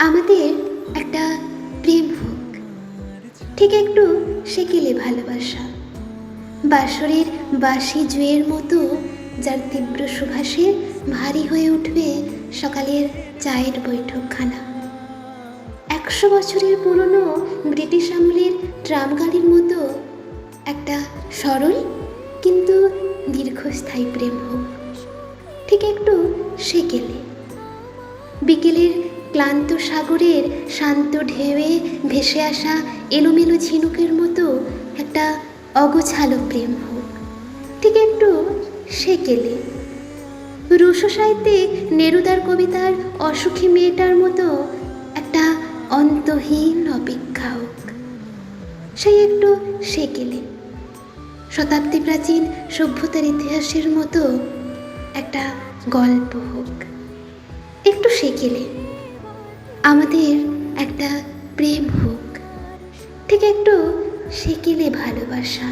আমাদের একটা প্রেম হোক ঠিক একটু সেকেলে ভালোবাসা। বাসরের বাসি জুয়ের মতো যার তীব্র সুভাষে ভারী হয়ে উঠবে সকালের চায়ের বৈঠকখানা। একশো বছরের পুরনো ব্রিটিশ আমলের ট্রাম গাড়ির মতো একটা সরল কিন্তু দীর্ঘস্থায়ী প্রেম হোক ঠিক একটু সেকেলে। বিকেলের ক্লান্ত সাগরের শান্ত ঢেউয়ে ভেসে আসা এলোমেলো ঝিনুকের মতো একটা অগোছালো প্রেম হোক ঠিক একটু সেকেলে। রুশো সাহিত্যে নেরুদার কবিতার অসুখী মেয়েটার মতো একটা অন্তহীন অপেক্ষা হোক। সেই একটু সেকেলে। শতাব্দী প্রাচীন সভ্যতার ইতিহাসের মতো একটা গল্প হোক। একটু সেকেলে। আমাদের একটা প্রেম হোক। ঠিক একটু সেকেলে ভালোবাসা।